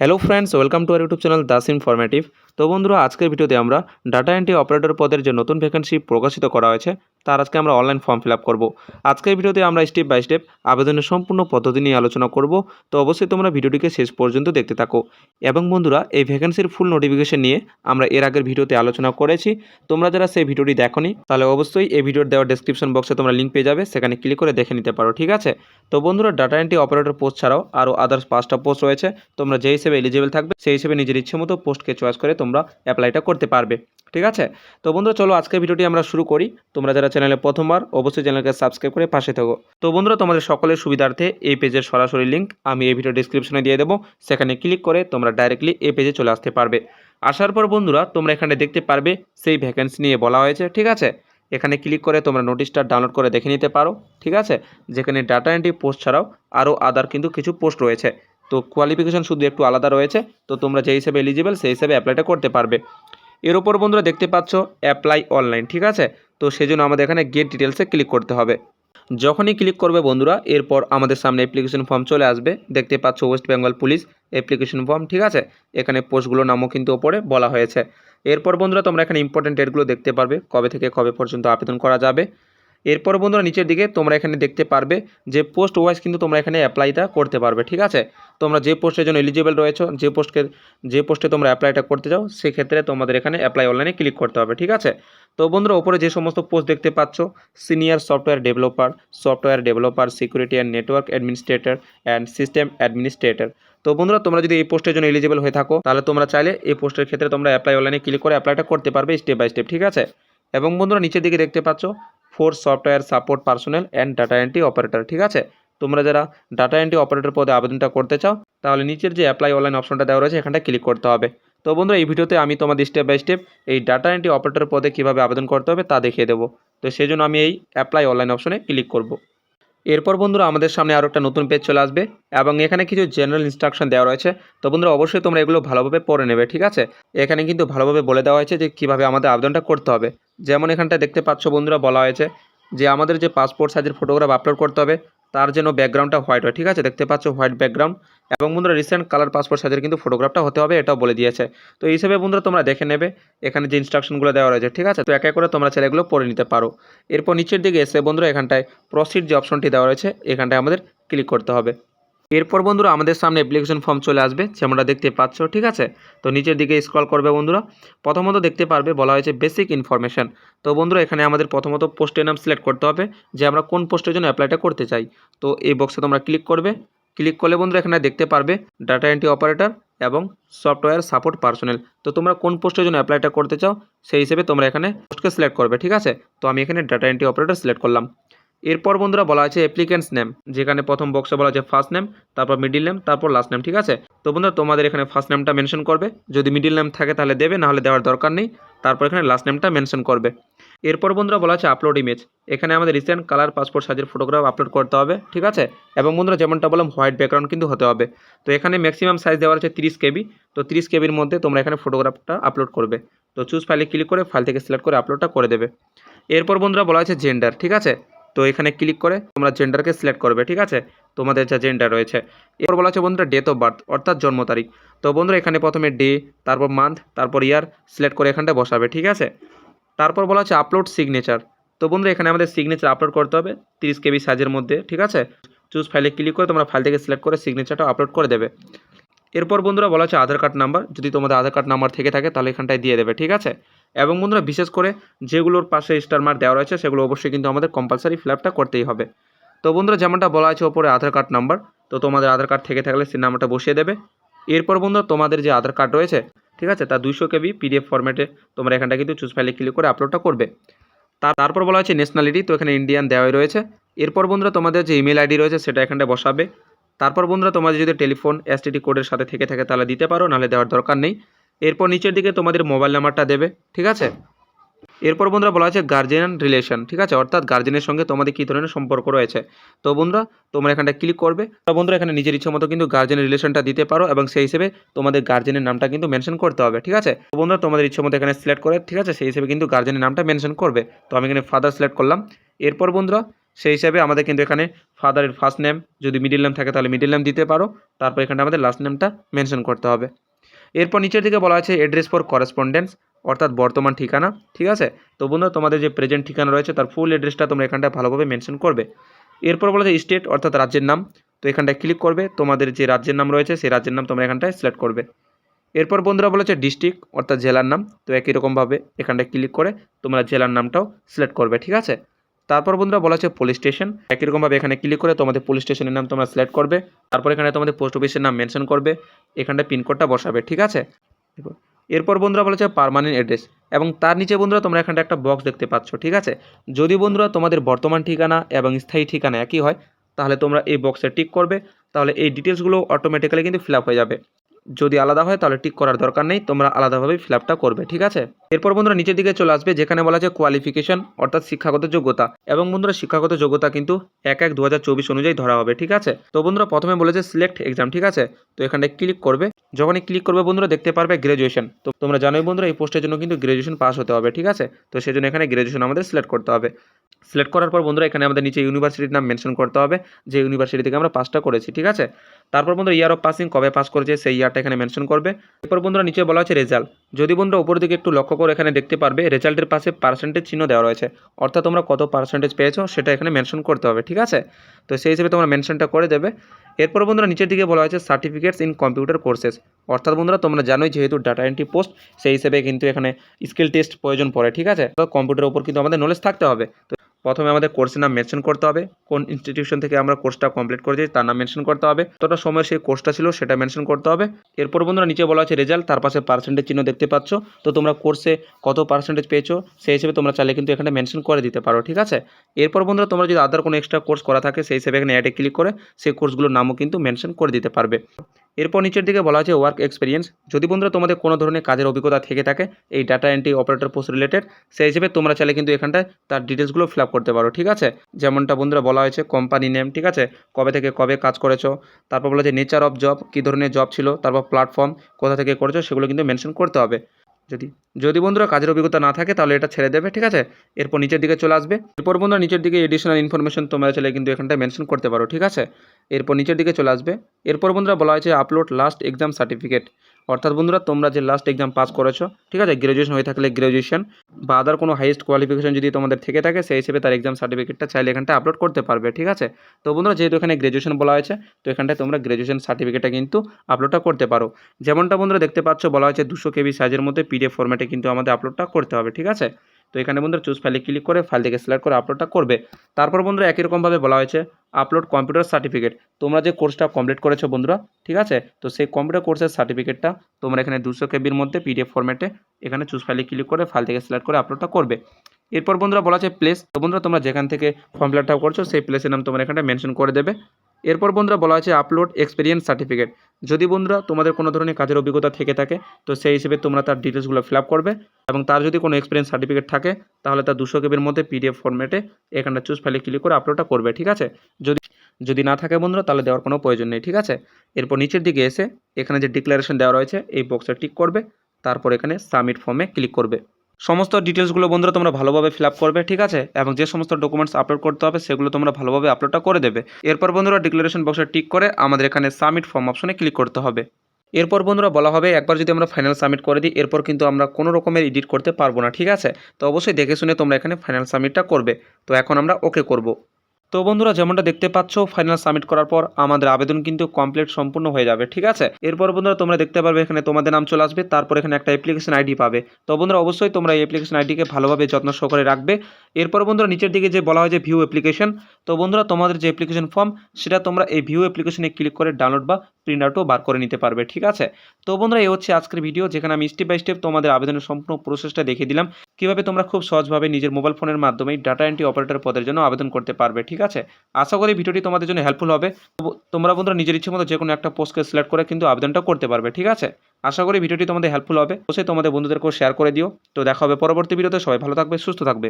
hello friends welcome to our YouTube channel Das informative তো বন্ধুরা, আজকের ভিডিওতে আমরা ডাটা এন্ট্রি অপারেটর পদের যে নতুন ভ্যাকেন্সি প্রকাশিত করা হয়েছে, তার আজকে আমরা অনলাইন ফর্ম ফিল আপ করব। আজকের ভিডিওতে আমরা স্টেপ বাই স্টেপ আবেদনের সম্পূর্ণ পদ্ধতি নিয়ে আলোচনা করব। তো অবশ্যই তোমরা ভিডিওটিকে শেষ পর্যন্ত দেখতে থাকো। এবং বন্ধুরা, এই ভ্যাকেন্সির ফুল নোটিফিকেশন নিয়ে আমরা এর আগের ভিডিওতে আলোচনা করেছি। তোমরা যারা সেই ভিডিওটি দেখোনি, তাহলে অবশ্যই এই ভিডিওর দেওয়া ডেসক্রিপশন বক্সে তোমরা লিঙ্ক পেয়ে যাবে। সেখানে ক্লিক করে দেখে নিতে পারো, ঠিক আছে? তো বন্ধুরা ডাটা এন্ট্রি অপারেটর পোস্ট ছাড়াও আরও আদার্স পাঁচটা পোস্ট রয়েছে। তোমরা যে হিসেবে এলিজিবল থাকবে, সেই হিসেবে নিজের ইচ্ছে মতো পোস্টকে চয়েস করে তোমরা অ্যাপ্লাইটা করতে পারবে, ঠিক আছে? তো বন্ধুরা, চলো আজকের ভিডিওটি আমরা শুরু করি। তোমরা যারা চ্যানেলে প্রথমবার, অবশ্যই চ্যানেলকে সাবস্ক্রাইব করে পাশে থাকো। তো বন্ধুরা, তোমাদের সকলের সুবিধার্থে এই পেজের সরাসরি লিঙ্ক আমি এই ভিডিও ডিসক্রিপশনে দিয়ে দেবো। সেখানে ক্লিক করে তোমরা ডাইরেক্টলি এই পেজে চলে আসতে পারবে। আসার পর বন্ধুরা, তোমরা এখানে দেখতে পারবে সেই ভ্যাকেন্সি নিয়ে বলা হয়েছে, ঠিক আছে? এখানে ক্লিক করে তোমরা নোটিশটা ডাউনলোড করে দেখে নিতে পারো, ঠিক আছে? যেখানে ডাটা এন্ট্রি পোস্ট ছাড়াও আরও আদার কিন্তু কিছু পোস্ট রয়েছে। তো কোয়ালিফিকেশন শুধু একটু আলাদা রয়েছে, তো তোমরা যে হিসেবে এলিজিবল সেই হিসেবে অ্যাপ্লাইটা করতে পারবে। এর ওপর বন্ধুরা দেখতে পাচ্ছ অ্যাপ্লাই অনলাইন ঠিক আছে? তো সেজন্য আমাদের এখানে গেট ডিটেলসে ক্লিক করতে হবে। যখনই ক্লিক করবে বন্ধুরা, এরপর আমাদের সামনে অ্যাপ্লিকেশন ফর্ম চলে আসবে। দেখতে পাচ্ছ West Bengal police application form ঠিক আছে? এখানে পোস্টগুলোর নামও কিন্তু ওপরে বলা হয়েছে। এরপর বন্ধুরা তোমরা এখানে ইম্পর্টেন্ট ডেটগুলো দেখতে পারবে, কবে থেকে কবে পর্যন্ত আবেদন করা যাবে। এরপর বন্ধুরা নিচের দিকে তোমরা এখানে দেখতে পারবে যে পোস্ট ওয়াইজ কিন্তু তোমরা এখানে অ্যাপ্লাইটা করতে পারবে, ঠিক আছে? তোমরা যে পোস্টের জন্য এলিজিবল রয়েছো, যে পোস্টকে যে পোস্টে তোমরা অ্যাপ্লাইটা করতে চাও, সেক্ষেত্রে তোমাদের এখানে অ্যাপ্লাই অনলাইনে ক্লিক করতে হবে, ঠিক আছে? তো বন্ধুরা ওপরে যে সমস্ত পোস্ট দেখতে পাচ্ছ senior software developer software developer security and network administrator and system administrator তো বন্ধুরা তোমরা যদি এই পোস্টের জন্য এলিজিবল হয়ে থাকো, তাহলে তোমরা চাইলে এই পোস্টের ক্ষেত্রে তোমরা অ্যাপ্লাই অনলাইনে ক্লিক করে অ্যাপ্লাইটা করতে পারবে স্টেপ বাই স্টেপ ঠিক আছে? এবং বন্ধুরা নিচের দিকে দেখতে পাচ্ছ four software support personnel and data entry operator, ঠিক আছে? তোমরা যারা ডাটা এন্ট্রি অপারেটর পদে আবেদনটা করতে চাও, তাহলে নিচের যে অ্যাপ্লাই অনলাইন অপশনটা দেওয়া রয়েছে এখানটা ক্লিক করতে হবে। তো বন্ধুরা, এই ভিডিওতে আমি তোমাদের স্টেপ বাই স্টেপ এই ডাটা এন্ট্রি অপারেটর পদে কীভাবে আবেদন করতে হবে তা দেখিয়ে দেবো। তো সেই জন্য আমি এই অ্যাপ্লাই অনলাইন অপশনে ক্লিক করব। এরপর বন্ধুরা আমাদের সামনে আরও একটা নতুন পেজ চলে আসবে এবং এখানে কিছু জেনারেল ইনস্ট্রাকশন দেওয়া রয়েছে। তো বন্ধুরা অবশ্যই তোমরা এগুলো ভালোভাবে পড়ে নেবে, ঠিক আছে? এখানে কিন্তু ভালোভাবে বলে দেওয়া হয়েছে যে কীভাবে আমাদের আবেদনটা করতে হবে। যেমন এখানটা দেখতে পাচ্ছ বন্ধুরা বলা হয়েছে যে আমাদের যে পাসপোর্ট সাইজের ফটোগ্রাফ আপলোড করতে হবে, তার যেন ব্যাকগ্রাউন্ডটা হোয়াইট হয়, ঠিক আছে? দেখতে পাচ্ছ হোয়াইট ব্যাকগ্রাউন্ড এবং বন্ধুরা রিসেন্ট কালার পাসপোর্ট সাইজের কিন্তু ফটোগ্রাফটা হতে হবে, এটাও বলে দিয়েছে। তো এই হিসেবে বন্ধুরা, তোমরা দেখে নেবে, এখানে যে ইনস্ট্রাকশনগুলো দেওয়া রয়েছে, ঠিক আছে? তো এক করে তোমরা ছেলেগুলো পড়ে নিতে পারো। এরপর নিচের দিকে এসে বন্ধুরা, এখানটায় প্রসিড যে অপশনটি দেওয়া রয়েছে, এখানটায় আমাদের ক্লিক করতে হবে। এরপর বন্ধুরা আমাদের সামনে অ্যাপ্লিকেশন ফর্ম চলে আসবে, যেমনটা দেখতে পাচ্ছ, ঠিক আছে? তো নিচের দিকে স্ক্রল করবে বন্ধুরা। প্রথমত দেখতে পারবে, বলা হয়েছে বেসিক ইনফরমেশান তো বন্ধুরা, এখানে আমাদের প্রথমত পোস্টের নাম সিলেক্ট করতে হবে, যে আমরা কোন পোস্টের জন্য অ্যাপ্লাইটা করতে চাই। তো এই বক্সে তোমরা ক্লিক করবে। ক্লিক করলে বন্ধুরা, এখানে দেখতে পারবে ডাটা এন্ট্রি অপারেটর এবং সফটওয়্যার সাপোর্ট পার্সোনাল তো তোমরা কোন পোস্টের জন্য অ্যাপ্লাইটা করতে চাও, সেই হিসেবে তোমরা এখানে পোস্টকে সিলেক্ট করবে, ঠিক আছে? তো আমি এখানে ডাটা এন্ট্রি অপারেটর সিলেক্ট করলাম। এরপর বন্ধুরা বলা আছে অ্যাপ্লিকেন্টস নেম যেখানে প্রথম বক্সে বলা আছে ফার্স্ট নেম তারপর মিডিল নেম তারপর লাস্ট নেম ঠিক আছে? তো বন্ধুরা, তোমাদের এখানে ফার্স্ট নেমটা মেনশন করবে। যদি মিডিল নেম থাকে তাহলে দেবে নাহলে দেওয়ার দরকার নেই। তারপর এখানে লাস্ট নেমটা মেনশন করবে। এরপর বন্ধুরা বলা আছে আপলোড ইমেজ এখানে আমাদের রিসেন্ট কালার পাসপোর্ট সাইজের ফটোগ্রাফ আপলোড করতে হবে, ঠিক আছে? এবং বন্ধুরা, যেমনটা বললাম হোয়াইট ব্যাকগ্রাউন্ড কিন্তু হতে হবে। তো এখানে ম্যাক্সিমাম সাইজ দেওয়া আছে তিরিশ কেবি। তো তিরিশ কেবির মধ্যে তোমরা এখানে ফটোগ্রাফটা আপলোড করবে। তো চুজ ফাইলে ক্লিক করে ফাইল থেকে সিলেক্ট করে আপলোডটা করে দেবে। এরপর বন্ধুরা বলা আছে জেন্ডার ঠিক আছে? তো এখানে ক্লিক করে তোমরা জেন্ডারকে সিলেক্ট করবে, ঠিক আছে? তোমাদের যা জেন্ডার রয়েছে। এরপর বলা আছে বন্ধুরা ডেট অফ বার্থ অর্থাৎ জন্ম তারিখ। তো বন্ধুরা এখানে প্রথমে ডে তারপর মান্থ তারপর ইয়ার সিলেক্ট করে এখানটা বসাবে, ঠিক আছে? তারপর বলা আছে আপলোড সিগনেচার তো বন্ধুরা এখানে আমাদের সিগনেচার আপলোড করতে হবে, তিরিশ কেবি সাইজের মধ্যে, ঠিক আছে? চুজ ফাইলে ক্লিক করে তোমরা ফাইল থেকে সিলেক্ট করে সিগনেচারটা আপলোড করে দেবে। এরপর বন্ধুরা বলা আছে আধার কার্ড নাম্বার যদি তোমাদের আধার কার্ড নাম্বার থেকে থাকে তাহলে এখানটায় দিয়ে দেবে, ঠিক আছে? এবং বন্ধুরা, বিশেষ করে যেগুলোর পাশে স্টার মার্ক দেওয়া রয়েছে, সেগুলো অবশ্যই কিন্তু আমাদের কম্পালসারি ফিল আপটা করতেই হবে। তো বন্ধুরা, যেমনটা বলা আছে, ওপরে আধার কার্ড নাম্বার তো তোমাদের আধার কার্ড থেকে থাকলে সেই নাম্বারটা বসিয়ে দেবে। এরপর বন্ধুরা, তোমাদের যে আধার কার্ড রয়েছে, ঠিক আছে, তা দুইশো কেবি পিডিএফ ফরম্যাটে তোমরা এখানটা কিন্তু চুজ ফাইলে ক্লিক করে আপলোডটা করবে। তার, তারপর বলা হচ্ছে ন্যাশনালিটি তো এখানে ইন্ডিয়ান দেওয়াই রয়েছে। এরপর বন্ধুরা, তোমাদের যে ইমেল আইডি রয়েছে, সেটা এখানটা বসাবে। তারপর বন্ধুরা, তোমাদের যদি টেলিফোন এসটিডি কোডের সাথে থেকে থাকে, তাহলে দিতে পারো, নাহলে দেওয়ার দরকার নেই। এরপর নিচের দিকে তোমাদের মোবাইল নাম্বারটা দেবে, ঠিক আছে? এরপর বন্ধুরা বলা আছে গার্জিয়ান রিলেশন ঠিক আছে? অর্থাৎ গার্জেনের সঙ্গে তোমাদের কী ধরনের সম্পর্ক রয়েছে? তো বন্ধুরা, তোমরা এখানটা ক্লিক করবে। তো বন্ধুরা, এখানে নিজের ইচ্ছে মতো কিন্তু গার্জেনের রিলেশনটা দিতে পারো এবং সেই হিসেবে তোমাদের গার্জেনের নামটা কিন্তু মেনশন করতে হবে, ঠিক আছে? তো বন্ধুরা, তোমাদের ইচ্ছে মতো এখানে সিলেক্ট করে, ঠিক আছে? সেই হিসেবে কিন্তু গার্জেনের নামটা মেনশন করবে। তো আমি এখানে ফাদার সিলেক্ট করলাম। এরপর বন্ধুরা, সেই হিসাবে আমাদের কিন্তু এখানে ফাদারের ফার্স্ট নেম যদি মিডিল নেম থাকে তাহলে মিডিল নেম দিতে পারো। তারপর এখানে আমাদের লাস্ট নেমটা মেনশন করতে হবে। এরপর নিচের দিকে বলা আছে অ্যাড্রেস ফর করেসপন্ডেন্স অর্থাৎ বর্তমান ঠিকানা, ঠিক আছে? তো বন্ধুরা, তোমাদের যে প্রেজেন্ট ঠিকানা রয়েছে, তার ফুল অ্যাড্রেসটা তোমরা এখানটায় ভালোভাবে মেনশন করবে। এরপর বলা যায় স্টেট অর্থাৎ রাজ্যের নাম। তো এখানটায় ক্লিক করবে, তোমাদের যে রাজ্যের নাম রয়েছে, সেই রাজ্যের নাম তোমরা এখানটায় সিলেক্ট করবে। এরপর বন্ধুরা বলেছে ডিস্ট্রিক্ট অর্থাৎ জেলার নাম। তো একই রকমভাবে এখানটায় ক্লিক করে তোমরা জেলার নামটাও সিলেক্ট করবে, ঠিক আছে? তারপর বন্ধুরা বলা হচ্ছে পুলিশ স্টেশন একই রকমভাবে এখানে ক্লিক করে তোমাদের পুলিশ স্টেশনের নাম তোমরা সিলেক্ট করবে। তারপর এখানে তোমাদের পোস্ট অফিসের নাম মেনশন করবে। এখানটায় পিনকোডটা বসাবে, ঠিক আছে? এরপর বন্ধুরা বলেছে পারমানেন্ট অ্যাড্রেস এবং তার নিচে বন্ধুরা তোমরা এখানটা একটা বক্স দেখতে পাচ্ছ, ঠিক আছে? যদি বন্ধুরা তোমাদের বর্তমান ঠিকানা এবং স্থায়ী ঠিকানা একই হয়, তাহলে তোমরা এই বক্সে টিক করবে। তাহলে এই ডিটেলসগুলো অটোমেটিক্যালি কিন্তু ফিল হয়ে যাবে। যদি আলাদা হয় তাহলে টিক করার দরকার নেই, তোমরা আলাদাভাবে ফিল আপটা করবে, ঠিক আছে? এরপর বন্ধুরা নিচের দিকে চলে আসবে, যেখানে বলা আছে কোয়ালিফিকেশন অর্থাৎ শিক্ষাগত যোগ্যতা। এবং বন্ধুরা শিক্ষাগত যোগ্যতা কিন্তু এক এক দু অনুযায়ী ধরা হবে, ঠিক আছে? তো বন্ধুরা প্রথমে বলেছে সিলেক্ট এক্সাম ঠিক আছে? তো এখানে ক্লিক করবে। যখনই ক্লিক করবে বন্ধুরা, দেখতে পারবে গ্রাজুয়েশন তো তোমরা জানোই বন্ধুরা, এই পোস্টের জন্য কিন্তু গ্রাজুয়েশন পাস হতে হবে, ঠিক আছে? তো সেই জন্য এখানে গ্রাজুয়েশন আমাদের সিলেক্ট করতে হবে। সিলেক্ট করার পর বন্ধুরা এখানে আমাদের নিচে ইউনিভার্সিটির নাম মেনশন করতে হবে, যে ইউনিভার্সিটি থেকে আমরা পাসটা করেছি, ঠিক আছে? তারপর বন্ধুরা ইয়ার অফ পাসিং কবে পাস করেছে সেই ইয়ারটা এখানে মেনশন করবে। এরপর বন্ধুরা নিচে বলা হচ্ছে রেজাল্ট যদি বন্ধুরা উপর দিকে একটু লক্ষ্য করে এখানে দেখতে পারবে রেজাল্টের পাশে পার্সেন্টেজ চিহ্ন দেওয়া রয়েছে। অর্থাৎ তোমরা কত পার্সেন্টেজ পেয়েছ সেটা এখানে মেনশন করতে হবে, ঠিক আছে? তো সেই হিসেবে তোমরা মেনশনটা করে দেবে। এরপর বন্ধুরা নিচের দিকে বলা হয়েছে সার্টিফিকেটস ইন কম্পিউটার কোর্সেস অর্থাৎ বন্ধুরা, তোমরা জানোই যেহেতু ডাটা এন্ট্রি পোস্ট সেই হিসেবে কিন্তু এখানে স্কিল টেস্ট প্রয়োজন পড়ে, ঠিক আছে? তো কম্পিউটারের উপর কিন্তু আমাদের নলেজ থাকতে হবে। তো প্রথমে আমাদের কোর্সের নাম মেনশন করতে হবে। কোন ইনস্টিটিউশন থেকে আমরা কোর্সটা কমপ্লিট করেছি তার নাম মেনশন করতে হবে। কতটা সময় সেই কোর্সটা ছিল সেটা মেনশন করতে হবে। এরপর বন্ধুরা নিচে বলা আছে রেজাল্ট তার পাশে পার্সেন্টেজ চিহ্ন দেখতে পাচ্ছ। তো তোমরা কোর্সে কত পার্সেন্টেজ পেয়েছ সেই হিসেবে তোমরা চাইলে কিন্তু এখানে মেনশন করে দিতে পারো, ঠিক আছে? এরপর বন্ধুরা তোমরা যদি আদার কোনো এক্সট্রা কোর্স করা থাকে সেই হিসেবে এখানে অ্যাডে ক্লিক করে সেই কোর্সগুলোর নামও কিন্তু মেনশন করে দিতে পারবে। এরপর নিচের দিকে বলা আছে ওয়ার্ক এক্সপিরিয়েন্স যদি বন্ধুরা তোমাদের কোনো ধরনের কাজের অভিজ্ঞতা থেকে থাকে, এই data entry operator post related সেই হিসেবে তোমরা চাইলে কিন্তু এখানটায় তার ডিটেলসগুলো ফিল আপ করতে পারো, ঠিক আছে? যেমনটা বন্ধুরা বলা হয়েছে কোম্পানি নেম ঠিক আছে? কবে থেকে কবে কাজ করেছ? তারপর বলা যে নেচার অফ জব কী ধরনের জব ছিল? তারপর প্ল্যাটফর্ম কোথা থেকে করেছ? সেগুলো কিন্তু মেনশন করতে হবে। যদি যদি বন্ধুরা কাজের অভিজ্ঞতা না থাকে তাহলে এটা ছেড়ে দেবে, ঠিক আছে? এরপর নিচের দিকে চলে আসবে। এরপর বন্ধুরা নিচের দিকে এডিশনাল ইনফরমেশন তোমরা চলে কিন্তু এখানটায় মেনশন করতে পারো, ঠিক আছে? এরপর নিচের দিকে চলে আসবে। এরপর বন্ধুরা বলা হয়েছে আপলোড লাস্ট এক্সাম সার্টিফিকেট অর্থাৎ বন্ধুরা, তোমরা যে লাস্ট এক্সাম পাস করেছ, ঠিক আছে গ্র্যাজুয়েশন হয়ে থাকলে গ্র্যাজুয়েশন বা আদার কোনো হাইয়েস্ট কোয়ালিফিকেশন যদি তোমাদের থেকে থাকে, সেই হিসেবে তার এক্সাম সার্টিফিকেটটা চাইলে এখানটা আপলোড করতে পারবে, ঠিক আছে? তো বন্ধুরা, যেহেতু এখানে গ্র্যাজুয়েশন বলা হয়েছে, তো এখানটায় তোমরা গ্র্যাজুয়েশন সার্টিফিকেটটা কিন্তু আপলোডটা করতে পারো। যেমনটা বন্ধুরা দেখতে পাচ্ছ, বলা হয়েছে দুশো কেবি সাইজের মধ্যে পিডিএফ ফর্ম্যাটে কিন্তু আমাদের আপলোডটা করতে হবে, ঠিক আছে? তো এখানে বন্ধুরা চুজ ফাইলে ক্লিক করে ফাইল থেকে সিলেক্ট করে আপলোডটা করবে। তারপর বন্ধুরা একই রকমভাবে বলা হয়েছে আপলোড কম্পিউটার সার্টিফিকেট তোমরা যে কোর্সটা কমপ্লিট করেছ বন্ধুরা, ঠিক আছে? তো সেই কম্পিউটার কোর্সের সার্টিফিকেটটা তোমরা এখানে দুশো কেবির মধ্যে পিডিএফ ফরম্যাটে এখানে চুজ ফাইলে ক্লিক করে ফাইল থেকে সিলেক্ট করে আপলোডটা করবে। এরপর বন্ধুরা বলা আছে প্লেস তো বন্ধুরা তোমরা যেখান থেকে ফর্ম ফিল করছ, সেই প্লেসের নাম তোমরা এখানটা মেনশন করে দেবে। এরপর বন্ধুরা বলা আছে আপলোড এক্সপিরিয়েন্স সার্টিফিকেট যদি বন্ধুরা তোমাদের কোনো ধরনের কাজের অভিজ্ঞতা থেকে থাকে, তো সেই হিসেবে তোমরা তার ডিটেলসগুলো ফিল আপ করবে এবং তার যদি কোনো এক্সপিরিয়েন্স সার্টিফিকেট থাকে, তাহলে তার দুশো কেবির মধ্যে পিডিএফ ফরম্যাটে এখানটা চুজ ফাইলে ক্লিক করে আপলোডটা করবে, ঠিক আছে? যদি যদি না থাকে বন্ধুরা, তাহলে দেওয়ার কোনো প্রয়োজন নেই, ঠিক আছে? এরপর নিচের দিকে এসে এখানে যে ডিক্লারেশন দেওয়া রয়েছে, এই বক্সে টিক করবে, তারপর এখানে সাবমিট ফর্মে ক্লিক করবে। সমস্ত ডিটেলসগুলো বন্ধুরা তোমরা ভালোভাবে ফিল করবে, ঠিক আছে? এবং যে সমস্ত ডকুমেন্টস আপলোড করতে হবে, সেগুলো তোমরা ভালোভাবে আপলোডটা করে দেবে। এরপর বন্ধুরা ডিক্লারেশন বক্সে টিক করে আমাদের এখানে সাবমিট ফর্ম অপশনে ক্লিক করতে হবে। এরপর বন্ধুরা বলা হবে, একবার যদি আমরা ফাইনাল সাবমিট করে দিই, এরপর কিন্তু আমরা কোনো রকমের এডিট করতে পারব না, ঠিক আছে? তো অবশ্যই দেখে শুনে তোমরা এখানে ফাইনাল সাবমিটটা করবে। তো এখন আমরা ওকে করব। তো বন্ধুরা, যেমনটা দেখতে পাচ্ছ ফাইনাল সাবমিট করার পর আমাদের আবেদন কিন্তু কমপ্লিট সম্পূর্ণ হয়ে যাবে, ঠিক আছে? এরপর বন্ধুরা, তোমরা দেখতে পারবে, এখানে তোমাদের নাম চলে আসবে, তারপর এখানে একটা অ্যাপ্লিকেশন আইডি পাবে। তো বন্ধুরা, অবশ্যই তোমরা এই অ্যাপ্লিকেশন আইডিকে ভালোভাবে যত্ন সহকারে রাখবে। এরপর বন্ধুরা, নিচের দিকে যে বলা হয় যে ভিউ অ্যাপ্লিকেশন তো বন্ধুরা, তোমাদের যে অ্যাপ্লিকেশন ফর্ম সেটা তোমরা এই ভিউ অ্যাপ্লিকেশনে ক্লিক করে ডাউনলোড বা প্রিন্ট আউটও বার করে নিতে পারবে, ঠিক আছে? তো বন্ধুরা, এই হচ্ছে আজকের ভিডিও, যেখানে আমি স্টেপ বাই স্টেপ তোমাদের আবেদনের সম্পূর্ণ প্রসেসটা দেখিয়ে দিলাম। কীভাবে তোমরা খুব সহজভাবে নিজের মোবাইল ফোনের মাধ্যমে ডাটা এন্ট্রি অপারেটর পদের জন্য আবেদন করতে পারবে, ঠিক আছে? আশা করি ভিডিওটি তোমাদের জন্য হেল্পফুল হবে। তোমরা বন্ধুরা নিজের ইচ্ছে মতো যে কোনো একটা পোস্টকে সিলেক্ট করে কিন্তু আবেদনটা করতে পারবে, ঠিক আছে? আশা করি ভিডিওটি তোমাদের হেল্পফুল হবে। অবশ্যই তোমাদের বন্ধুদেরকেও শেয়ার করে দিও। তো দেখা হবে পরবর্তী ভিডিওতে। সবাই ভালো থাকবে, সুস্থ থাকবে।